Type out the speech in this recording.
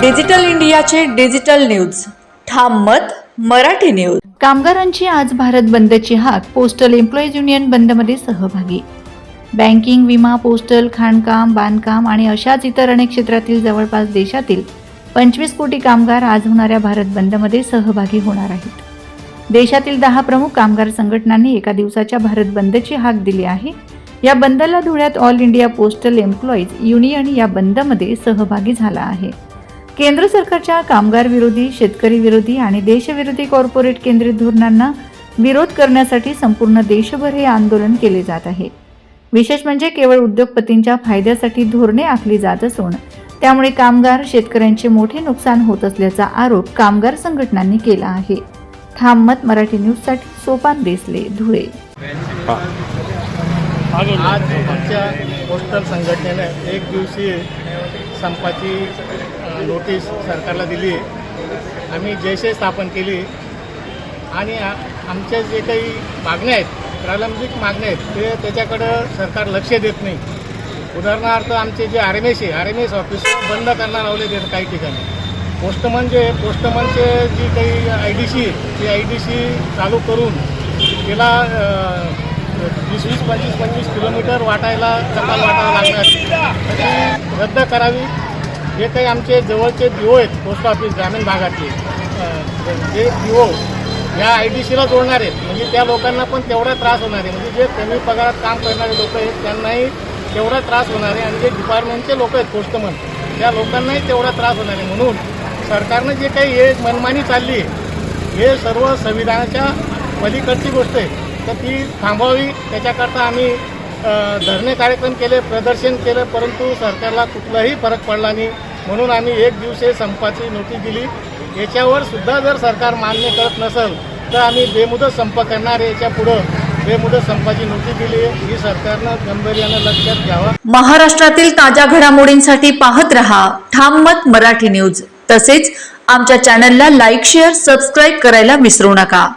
Digital इंडियाचे digital news. ठाम मत मराठी न्यूज. कामगारांची आज भारत बंदची हाक पोस्टल एम्प्लॉईज युनियन बंदमध्ये सहभागी. बँकिंग विमा पोस्टल खाणकाम बांधकाम आणि अशाच इतर अनेक क्षेत्रातील जवळपास देशातील पंचवीस कोटी कामगार आज होणाऱ्या भारत बंदमध्ये सहभागी होणार आहेत. देशातील दहा प्रमुख कामगार संघटनांनी एका दिवसाच्या भारत बंदची हाक दिली आहे. या बंदला धुळ्यात all India postal employees union या बंदमध्ये सहभागी झाला आहे. केंद्र सरकारच्या कामगार विरोधी शेतकरी विरोधी आणि देशविरोधी कॉर्पोरेट केंद्रित धोरणांना विरोध करण्यासाठी संपूर्ण देशभर हे आंदोलन केले जात आहे. विशेष म्हणजे केवळ उद्योगपतींच्या फायद्यासाठी धोरणे आखली जात असून त्यामुळे कामगार शेतकऱ्यांचे मोठे नुकसान होत असल्याचा आरोप कामगार संघटनांनी केला आहे. ठाम मत मराठी न्यूजसाठी सोपान देसले धुळे. आज आमच्या पोस्टल संघटनेने एक दिवसीय संपाची नोटीस सरकारला दिली आहे. आम्ही जयशे स्थापन केली. आणि आमच्या जे काही मागण्या आहेत प्रलंबित मागण्या आहेत ते त्याच्याकडं सरकार लक्ष देत नाही. उदाहरणार्थ आमचे जे आर एम एस आहे आर एम एस ऑफिस बंद करणार लावले आहेत काही ठिकाणी. पोस्टमन जे पोस्टमनचे जी काही आय डी सी ती आय डी सी चालू करून तिला वीस वीस पंचवीस पंचवीस किलोमीटर वाटायला चकाल वाटावं लागणार. ती रद्द करावी. जे काही आमचे जवळचे दिओ आहेत पोस्ट ऑफिस ग्रामीण भागातले. जे दिओ या आय डी सीला जोडणार आहेत. म्हणजे त्या लोकांना पण तेवढा त्रास होणार आहे. म्हणजे जे कमी पगारात काम करणारे लोक आहेत त्यांनाही तेवढा त्रास होणार आहे. आणि जे डिपार्टमेंटचे लोक आहेत पोस्टमन त्या लोकांनाही तेवढा त्रास होणार आहे. म्हणून सरकारनं जे काही हे मनमानी चालली आहे हे सर्व संविधानाच्या पलीकडची गोष्ट आहे. तर ती थांबवावी. त्याच्याकरता आम्ही धरणे कार्यक्रम केले प्रदर्शन केलं परंतु सरकारला कुठलाही फरक पडला नाही. म्हणून आम्ही एक दिवशी संपाची नोटीस दिली. याच्यावर सुद्धा जर सरकार मान्य करत नसेल तर आम्ही बेमुदत संप करणार याच्या पुढं बेमुदत संपाची नोटीस दिली ही सरकारनं गंभीर्यानं लक्षात घ्यावं. महाराष्ट्रातील ताज्या घडामोडींसाठी पाहत रहा. ठाम मत मराठी न्यूज. तसेच आमच्या चॅनलला लाईक शेअर सबस्क्राईब करायला विसरू नका.